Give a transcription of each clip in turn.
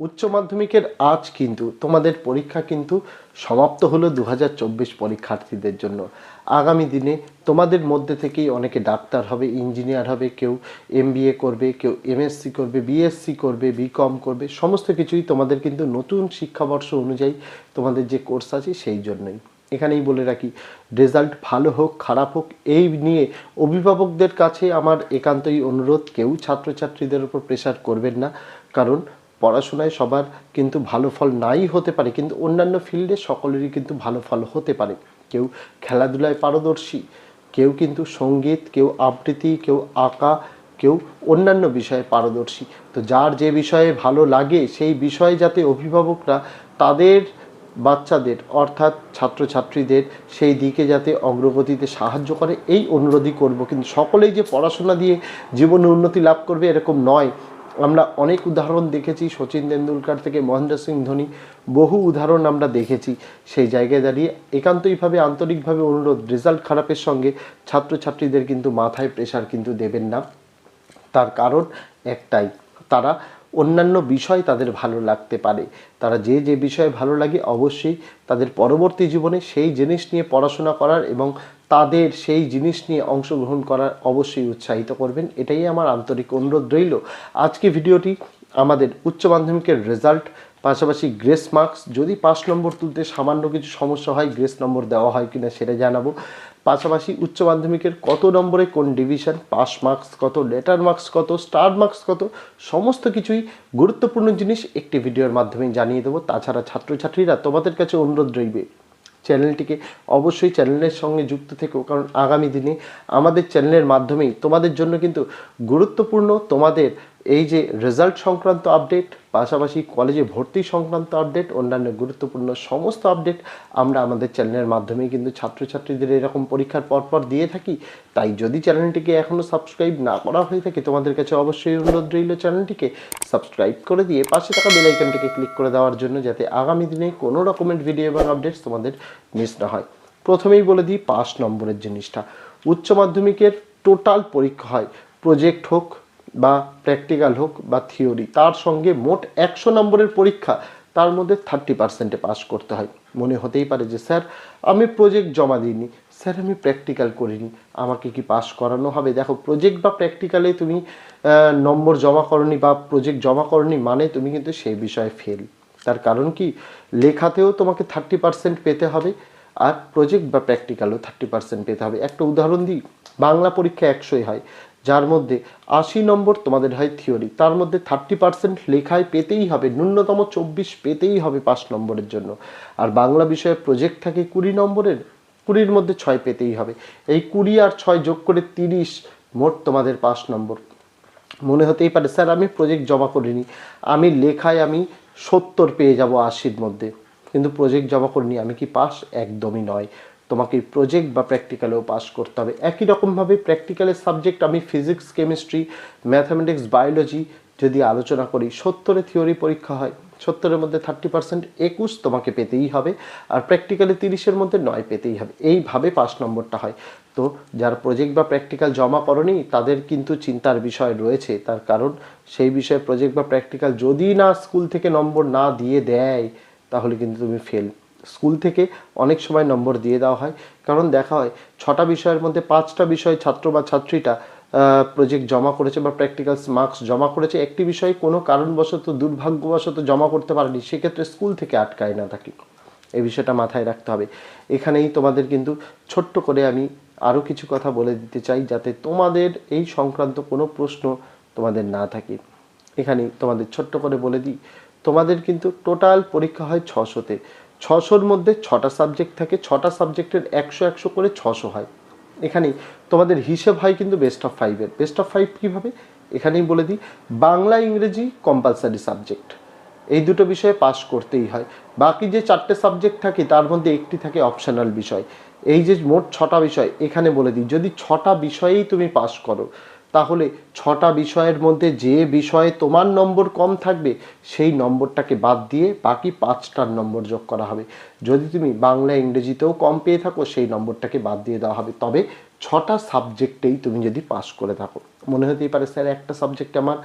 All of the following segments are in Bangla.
উচ্চ মাধ্যমিকের আজ কিন্তু তোমাদের পরীক্ষা কিন্তু সমাপ্ত হলো দু হাজার চব্বিশ পরীক্ষার্থীদের জন্য। আগামী দিনে তোমাদের মধ্যে থেকেই অনেকে ডাক্তার হবে, ইঞ্জিনিয়ার হবে, কেউ এমবিএ করবে, কেউ এমএসসি করবে, বিএসসি করবে, বিকম করবে, সমস্ত কিছুই তোমাদের কিন্তু নতুন শিক্ষাবর্ষ অনুযায়ী তোমাদের যে কোর্স আছে সেই জন্যই। এখানেই বলে রাখি, রেজাল্ট ভালো হোক, খারাপ হোক, এই নিয়ে অভিভাবকদের কাছে আমার একান্তই অনুরোধ, কেউ ছাত্রছাত্রীদের উপর প্রেশার করবেন না। কারণ পড়াশোনায় সবার কিন্তু ভালো ফল নাই হতে পারে, কিন্তু অন্যান্য ফিল্ডে সকলেরই কিন্তু ভালো ফল হতে পারে। কেউ খেলাধুলায় পারদর্শী, কেউ কিন্তু সংগীত, কেউ আবৃত্তি, কেউ আঁকা, কেউ অন্যান্য বিষয়ে পারদর্শী। তো যার যে বিষয়ে ভালো লাগে, সেই বিষয়ে যাতে অভিভাবকরা তাদের বাচ্চাদের, অর্থাৎ ছাত্রছাত্রীদের সেই দিকে যাতে অগ্রগতিতে সাহায্য করে, এই অনুরোধই করব। কিন্তু সকলেই যে পড়াশোনা দিয়ে জীবনে উন্নতি লাভ করবে এরকম নয়। আমরা অনেক উদাহরণ দেখেছি, সচিন তেন্ডুলকার থেকে মহেন্দ্র সিং ধোনি, বহু উদাহরণ আমরা দেখেছি। সেই জায়গায় দাঁড়িয়ে একান্তইভাবে, আন্তরিকভাবে অনুরোধ, রেজাল্ট খারাপের সঙ্গে ছাত্রছাত্রীদের কিন্তু মাথায় প্রেশার কিন্তু দেবেন না। তার কারণ একটাই, তারা অন্যান্য বিষয় তাদের ভালো লাগতে পারে। তারা যে যে বিষয়ে ভালো লাগে অবশ্যই তাদের পরবর্তী জীবনে সেই জিনিস নিয়ে পড়াশোনা করার এবং তাদের সেই জিনিস নিয়ে অংশগ্রহণ করার অবশ্যই উৎসাহিত করবেন। এটাই আমার আন্তরিক অনুরোধ রইল। আজকে ভিডিওটি আমাদের উচ্চ মাধ্যমিকের রেজাল্ট, পাশাপাশি গ্রেস মার্কস। যদি পাঁচ নম্বর তুলতে সামান্য কিছু সমস্যা হয়, গ্রেস নম্বর দেওয়া হয় কিনা সেটা জানাব। পাশাপাশি উচ্চ মাধ্যমিকের কত নম্বরে কোন ডিভিশন, পাস মার্কস কত, লেটার মার্কস কত, স্টার মার্কস কত, সমস্ত কিছুই গুরুত্বপূর্ণ জিনিস একটি ভিডিওর মাধ্যমে জানিয়ে দেবো। তাছাড়া ছাত্রছাত্রীরা তোমাদের কাছে অনুরোধ রইবে, চ্যানেলটিকে অবশ্যই চ্যানেলের সঙ্গে যুক্ত থেকো, কারণ আগামী দিনে আমাদের চ্যানেলের মাধ্যমেই তোমাদের জন্য কিন্তু গুরুত্বপূর্ণ তোমাদের এই যে রেজাল্ট সংক্রান্ত আপডেট পাশাপাশি কলেজে ভর্তি সংক্রান্ত আপডেট অন্যান্য গুরুত্বপূর্ণ সমস্ত আপডেট আমরা আমাদের চ্যানেলের মাধ্যমেই কিন্তু ছাত্রছাত্রীদের এরকম পরীক্ষার পরপর দিয়ে থাকি। তাই যদি চ্যানেলটিকে এখনও সাবস্ক্রাইব না করা হয়ে থাকে, তোমাদের কাছে অবশ্যই অনুরোধ রইল চ্যানেলটিকে সাবস্ক্রাইব করে দিয়ে পাশে থাকা বেল আইকনটিকে ক্লিক করে দেওয়ার জন্য যাতে আগামী দিনে কোনো রকমের ভিডিও এবং আপডেটস তোমাদের মিস না হয়। প্রথমেই বলে দিই পাঁচ নম্বরের জিনিসটা। উচ্চ মাধ্যমিকের টোটাল পরীক্ষা হয়। প্রজেক্ট হোক বা প্র্যাকটিক্যাল হোক বা থিওরি তার সঙ্গে মোট একশো নম্বরের পরীক্ষা, তার মধ্যে থার্টি পার্সেন্টে পাস করতে হয়। মনে হতেই পারে যে, স্যার, আমি প্রজেক্ট জমা দিইনি। স্যার, আমি প্র্যাকটিক্যাল করিনি। আমাকে কি পাস করানো হবে? দেখো প্রজেক্ট বা প্র্যাকটিক্যালে তুমি নম্বর জমা করনি বা প্রজেক্ট জমা করনি মানে তুমি কিন্তু সেই বিষয়ে ফেল তার কারণ কি? লেখাতেও তোমাকে থার্টি পার্সেন্ট পেতে হবে আর প্রজেক্ট বা প্র্যাকটিক্যালও থার্টি পার্সেন্ট পেতে হবে। একটা উদাহরণ দিই, বাংলা পরীক্ষা একশোই হয়। যার মধ্যে আশি নম্বর তোমাদের হয় থিওরি তার মধ্যে থার্টি পার্সেন্ট লেখায় পেতেই হবে, ন্যূনতম চব্বিশ পেতেই হবে পাঁচ নম্বরের জন্য। আর বাংলা বিষয়ে প্রজেক্ট থাকে কুড়ি নম্বরের, কুড়ির মধ্যে ছয় পেতেই হবে। এই কুড়ি আর ছয় যোগ করে তিরিশ মোট তোমাদের পাঁচ নম্বর। মনে হতেই পারে, স্যার, আমি প্রজেক্ট জমা করিনি। আমি লেখায় আমি সত্তর পেয়ে যাব আশির মধ্যে। কিন্তু প্রজেক্ট জমা করিনি, আমি কি পাস? একদমই নয়। তোমাকে প্রজেক্ট বা প্র্যাকটিক্যালেও পাস করতে হবে। একই রকমভাবে প্র্যাকটিক্যালের সাবজেক্ট আমি ফিজিক্স কেমিস্ট্রি ম্যাথামেটিক্স বায়োলজি যদি আলোচনা করি সত্তরে থিওরি পরীক্ষা হয়, সত্তরের মধ্যে থার্টি পার্সেন্ট একুশ তোমাকে পেতেই হবে আর প্র্যাকটিক্যালে তিরিশের মধ্যে নয় পেতেই হবে। এইভাবে পাস নম্বরটা হয়। তো যারা প্রজেক্ট বা প্র্যাকটিক্যাল জমা করনি, তাদের কিন্তু চিন্তার বিষয় রয়েছে। তার কারণ সেই বিষয়ে প্রজেক্ট বা প্র্যাকটিক্যাল যদি না স্কুল থেকে নম্বর না দিয়ে দেয়, তাহলে কিন্তু তুমি ফেল স্কুল থেকে অনেক সময় নম্বর দিয়ে দেওয়া হয়। কারণ দেখা হয়, ছটা বিষয়ের মধ্যে পাঁচটা বিষয় ছাত্র বা ছাত্রীটা প্রজেক্ট জমা করেছে বা প্র্যাকটিক্যালস মার্কস জমা করেছে। একটি বিষয় কোনো কারণবশত, দুর্ভাগ্যবশত জমা করতে পারেনি। সেক্ষেত্রে স্কুল থেকে আটকায় না থাকে। এই বিষয়টা মাথায় রাখতে হবে। এখানেই তোমাদের কিন্তু ছোট্ট করে আমি আরও কিছু কথা বলে দিতে চাই, যাতে তোমাদের এই সংক্রান্ত কোনো প্রশ্ন তোমাদের না থাকে। এখানেই তোমাদের ছোট্ট করে বলে দিই, তোমাদের কিন্তু টোটাল পরীক্ষা হয় ছশোতে। ছশোর মধ্যে ছটা সাবজেক্ট থাকে, ছটা সাবজেক্টের একশো একশো করে ছশো হয়। এখানেই তোমাদের হিসেব হয় কিন্তু বেস্ট অফ ফাইভের বেস্ট অফ ফাইভ কীভাবে? এখানেই বলে দিই, বাংলা, ইংরেজি কম্পালসারি সাবজেক্ট এই দুটো বিষয়ে পাস করতেই হয়। বাকি যে চারটে সাবজেক্ট থাকে, তার মধ্যে একটি থাকে অপশনাল বিষয়। এই যে মোট ছটা বিষয়, এখানে বলে দিই, যদি ছটা বিষয়েই তুমি পাস করো তাহলে ছটা বিষয়ের মধ্যে যে বিষয়ে তোমার নম্বর কম থাকবে, সেই নম্বরটাকে বাদ দিয়ে বাকি পাঁচটার নম্বর যোগ করা হবে। যদি তুমি বাংলা, ইংরেজিতেও কম পেয়ে থাকো, সেই নম্বরটাকে বাদ দিয়ে দেওয়া হবে। তবে ছটা সাবজেক্টেই তুমি যদি পাস করে থাকো। মনে হতেই পারে, স্যার, একটা সাবজেক্টে আমার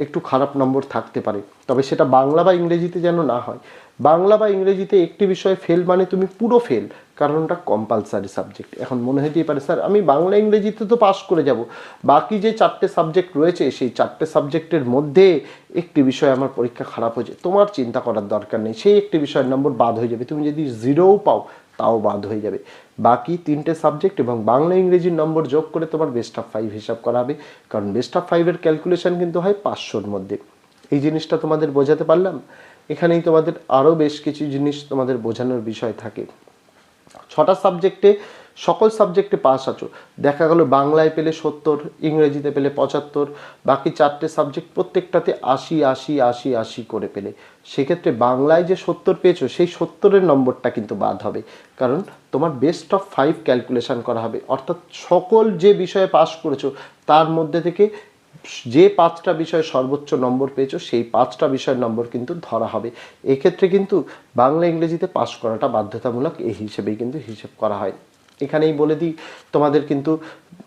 একটু খারাপ নম্বর থাকতে পারে। তবে সেটা বাংলা বা ইংরেজিতে যেন না হয়। বাংলা বা ইংরেজিতে একটি বিষয়ে ফেল মানে তুমি পুরো ফেল কারণ ওটা কম্পালসারি সাবজেক্ট এখন মনে হতেই পারে, স্যার, আমি বাংলা, ইংরেজিতে তো পাশ করে যাব। বাকি যে চারটে সাবজেক্ট রয়েছে, সেই চারটে সাবজেক্টের মধ্যে একটি বিষয় আমার পরীক্ষা খারাপ হয়েছে। তোমার চিন্তা করার দরকার নেই। সেই একটি বিষয়ের নম্বর বাদ হয়ে যাবে। তুমি যদি জিরোও পাও, তাও বাদ হয়ে যাবে। বাকি তিনটে সাবজেক্ট এবং বাংলা, ইংরেজির নম্বর যোগ করে তোমার বেস্ট অফ ফাইভ হিসাব করা হবে। কারণ বেস্ট অফ ফাইভের ক্যালকুলেশন কিন্তু হয় পাঁচশোর মধ্যে। এই জিনিসটা তোমাদের বোঝাতে পারলাম? এখানেই তোমাদের আরও বেশ কিছু জিনিস তোমাদের বোঝানোর বিষয় থাকে। ছটা সাবজেক্টে সকল সাবজেক্টে পাস আছো। দেখা গেল বাংলায় পেলে সত্তর, ইংরেজিতে পেলে পঁচাত্তর, বাকি চারটে সাবজেক্ট প্রত্যেকটাতে আশি আশি আশি আশি করে পেলে। সেক্ষেত্রে বাংলায় যে সত্তর পেয়েছ, সেই সত্তরের নম্বরটা কিন্তু বাদ হবে। কারণ তোমার বেস্ট অফ ফাইভ ক্যালকুলেশন করা হবে। অর্থাৎ সকল যে বিষয়ে পাস করেছ, তার মধ্যে থেকে যে পাঁচটা বিষয় সর্বোচ্চ নম্বর পেয়েছ, সেই পাঁচটা বিষয়ের নম্বর কিন্তু ধরা হবে। এক্ষেত্রে কিন্তু বাংলা ইংরেজিতে পাস করাটা বাধ্যতামূলক, এই হিসেবেই কিন্তু হিসেব করা হয়। এখানেই বলে দিই, তোমাদের কিন্তু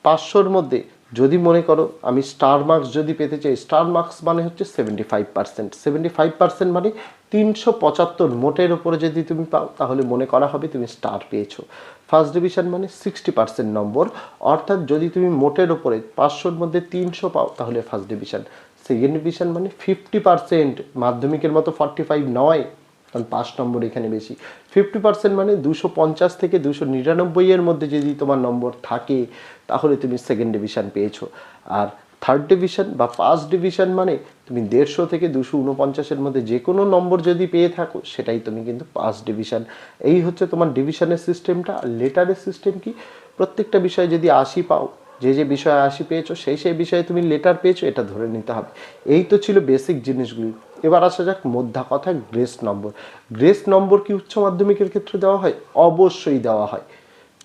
পাঁচশোর মধ্যে যদি মনে করো আমি স্টার মার্কস যদি পেতে চাই স্টার মার্কস মানে হচ্ছে seventy five percent seventy five percent মানে তিনশো পঁচাত্তর মোটের ওপরে যদি তুমি পাও, তাহলে মনে করা হবে তুমি স্টার পেয়েছ। ফার্স্ট ডিভিশন মানে সিক্সটি পার্সেন্ট নম্বর। অর্থাৎ যদি তুমি মোটের ওপরে পাঁচশোর মধ্যে তিনশো পাও, তাহলে ফার্স্ট ডিভিশন সেকেন্ড ডিভিশন মানে ফিফটি পার্সেন্ট মাধ্যমিকের মতো ফর্টি ফাইভ নয়। কারণ পাঁচ নম্বর এখানে বেশি। ফিফটি পার্সেন্ট মানে দুশো পঞ্চাশ থেকে দুশো নিরানব্বই এর মধ্যে যদি তোমার নম্বর থাকে, তাহলে তুমি সেকেন্ড ডিভিশন পেয়েছ। আর থার্ড ডিভিশন বা ফার্স্ট ডিভিশন মানে তুমি দেড়শো থেকে দুশো উনপঞ্চাশের মধ্যে যে কোনো নম্বর যদি পেয়ে থাকো, সেটাই তুমি কিন্তু ফার্স্ট ডিভিশন এই হচ্ছে তোমার ডিভিশনের সিস্টেমটা আর লেটারের সিস্টেম কি? প্রত্যেকটা বিষয়ে যদি আশি পাও, যে যে বিষয়ে আশি পেয়েছ, সেই সেই বিষয়ে তুমি লেটার পেয়েছ, এটা ধরে নিতে হবে। এই তো ছিল বেসিক জিনিসগুলি। এবার আসা যাক মধ্যা কথা গ্রেস নম্বর। গ্রেস নম্বর কি উচ্চ মাধ্যমিকের ক্ষেত্রে দেওয়া হয়? অবশ্যই দেওয়া হয়।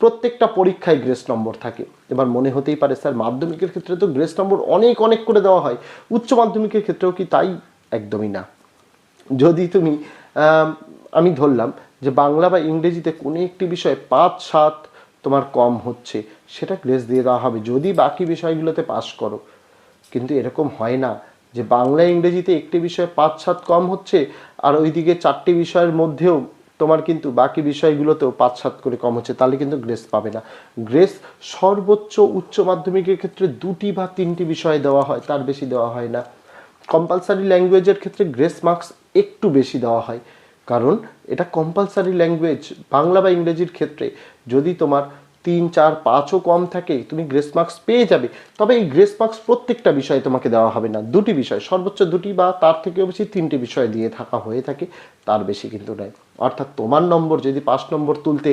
প্রত্যেকটা পরীক্ষায় গ্রেস নম্বর থাকে। এবার মনে হতেই পারে, স্যার, মাধ্যমিকের ক্ষেত্রে তো গ্রেস নম্বর অনেক অনেক করে দেওয়া হয়। উচ্চ মাধ্যমিকের ক্ষেত্রেও কি তাই? একদমই না। যদি তুমি, আমি ধরলাম যে বাংলা বা ইংরেজিতে কোনো একটি বিষয়ে পাঁচ সাত তোমার কম হচ্ছে, সেটা গ্রেস দিয়ে দেওয়া হবে। যদি বাকি বিষয়গুলোতে পাস করো। কিন্তু এরকম হয় না। যে বাংলা, ইংরেজিতে একটি বিষয়ে পাঁচ সাত কম হচ্ছে, আর ওইদিকে চারটি বিষয়ের মধ্যেও তোমার কিন্তু বাকি বিষয়গুলোতেও পাঁচ সাত করে কম হচ্ছে, তাহলে কিন্তু গ্রেস পাবে না। গ্রেস সর্বোচ্চ উচ্চ মাধ্যমিকের ক্ষেত্রে দুটি বা তিনটি বিষয়ে দেওয়া হয়, তার বেশি দেওয়া হয় না। কম্পালসারি ল্যাঙ্গুয়েজের ক্ষেত্রে গ্রেস মার্কস একটু বেশি দেওয়া হয়, কারণ এটা কম্পালসারি ল্যাঙ্গুয়েজ, বাংলা বা ইংরেজির ক্ষেত্রে যদি তোমার তিন, চার, পাঁচও কম থাকে, তুমি গ্রেস মার্কস পেয়ে যাবে। তবে এই গ্রেস মার্কস প্রত্যেকটা বিষয়ে তোমাকে দেওয়া হবে না। দুটি বিষয়, সর্বোচ্চ দুটি বা তার থেকেও বেশি তিনটি বিষয় দিয়ে থাকা হয়ে থাকে, তার বেশি কিন্তু নয়। অর্থাৎ তোমার নম্বর যদি পাঁচ নম্বর তুলতে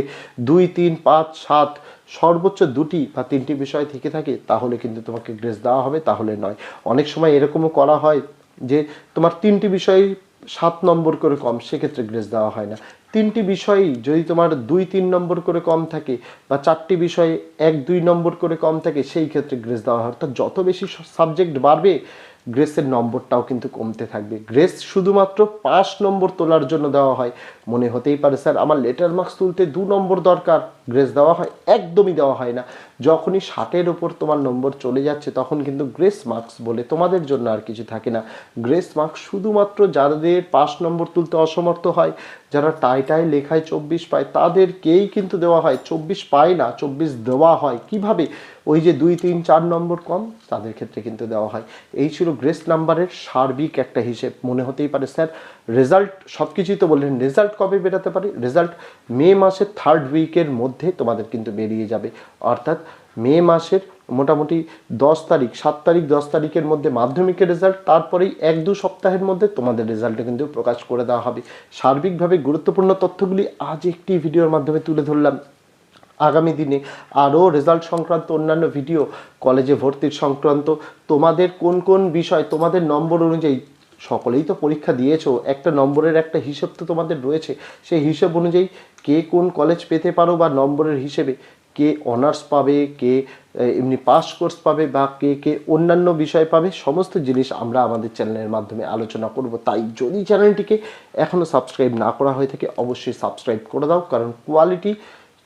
দুই, তিন, পাঁচ, সাত সর্বোচ্চ দুটি বা তিনটি বিষয় থেকে থাকে, তাহলে কিন্তু তোমাকে গ্রেস দেওয়া হবে, তাহলে নয়। অনেক সময় এরকমও করা হয় যে তোমার তিনটি বিষয় সাত নম্বর করে কম, সেক্ষেত্রে গ্রেস দেওয়া হয় না। তিনটি বিষয়ই যদি তোমার দুই, তিন নম্বর করে কম থাকে বা চারটি বিষয়ে এক, দুই নম্বর করে কম থাকে, সেই ক্ষেত্রে গ্রেস দেওয়া হয়। অর্থাৎ যত বেশি সাবজেক্ট বাড়বে গ্রেসের নম্বরটাও কিন্তু কমতে থাকবে। গ্রেস শুধুমাত্র পাঁচ নম্বর তোলার জন্য দেওয়া হয়। মনে হতেই পারে, স্যার, আমার লেটার মার্কস তুলতে দু নম্বর দরকার। গ্রেস দেওয়া হয়, একদমই দেওয়া হয় না। যখনই ষাটের ওপর তোমার নম্বর চলে যাচ্ছে, তখন কিন্তু গ্রেস মার্কস বলে তোমাদের জন্য আর কিছু থাকে না। গ্রেস মার্কস শুধুমাত্র যাদের পাঁচ নম্বর তুলতে অসমর্থ হয়, যারা টাইটাই লেখায় চব্বিশ পায়, তাদেরকেই কিন্তু দেওয়া হয়। চব্বিশ পায় না, চব্বিশ দেওয়া হয়। কীভাবে? ওই যে দুই, তিন, চার নম্বর কম, তাদের ক্ষেত্রে কিন্তু দেওয়া হয়। এই ছিল গ্রেস নাম্বারের সার্বিক একটা হিসেব। মনে হতেই পারে, স্যার রেজাল্ট সব কিছুই তো বললেন, রেজাল্ট কবে বেরোতে পারে? রেজাল্ট মে মাসের থার্ড উইকের মধ্যে তোমাদের কিন্তু বেরিয়ে যাবে। অর্থাৎ মে মাসের মোটামুটি দশ তারিখ, সাত তারিখ, দশ তারিখের মধ্যে মাধ্যমিকের রেজাল্ট, তারপরেই এক দু সপ্তাহের মধ্যে তোমাদের রেজাল্টটা কিন্তু প্রকাশ করে দেওয়া হবে। সার্বিকভাবে গুরুত্বপূর্ণ তথ্যগুলি আজ একটি ভিডিওর মাধ্যমে তুলে ধরলাম। আগামী দিনে আরও রেজাল্ট সংক্রান্ত অন্যান্য ভিডিও, কলেজে ভর্তির সংক্রান্ত তোমাদের কোন কোন বিষয়, তোমাদের নম্বর অনুযায়ী সকলেই তো পরীক্ষা দিয়েছ, একটা নম্বরের একটা হিসেব তো তোমাদের রয়েছে। সেই হিসেব অনুযায়ী কে কোন কলেজ পেতে পারো বা নম্বরের হিসেবে, কে অনার্স পাবে, কে এমনি পাস কোর্স পাবে বা কে কে অন্যান্য বিষয় পাবে, সমস্ত জিনিস আমরা আমাদের চ্যানেলের মাধ্যমে আলোচনা করব। তাই যদি চ্যানেলটিকে এখনও সাবস্ক্রাইব না করা হয়ে থাকে, অবশ্যই সাবস্ক্রাইব করে দাও, কারণ কোয়ালিটি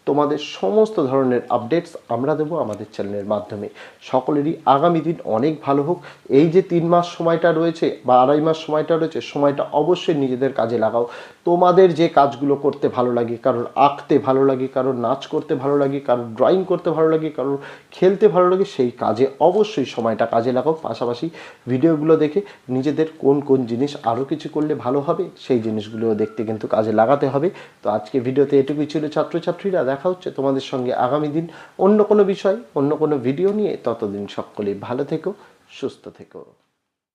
তোমাদের সমস্ত ধরনের আপডেটস আমরা দেবো আমাদের চ্যানেলের মাধ্যমে। সকলেরই আগামী দিন অনেক ভালো হোক। এই যে তিন মাস সময়টা রয়েছে বা আড়াই মাস সময়টা রয়েছে, সময়টা অবশ্যই নিজেদের কাজে লাগাও। তোমাদের যে কাজগুলো করতে ভালো লাগে, কারোর আঁকতে ভালো লাগে, কারোর নাচ করতে ভালো লাগে, কারোর ড্রয়িং করতে ভালো লাগে, কারোর খেলতে ভালো লাগে, সেই কাজে অবশ্যই সময়টা কাজে লাগাও। পাশাপাশি ভিডিওগুলো দেখে নিজেদের কোন কোন জিনিস আরও কিছু করলে ভালো হবে, সেই জিনিসগুলো দেখতে কিন্তু কাজে লাগাতে হবে। তো আজকে ভিডিওতে এটুকুই ছিল ছাত্রছাত্রীরা। দেখা হচ্ছে তোমাদের সঙ্গে আগামী দিন অন্য কোনো বিষয়, অন্য কোনো ভিডিও নিয়ে। ততদিন সকলেই ভালো থেকো, সুস্থ থেকো।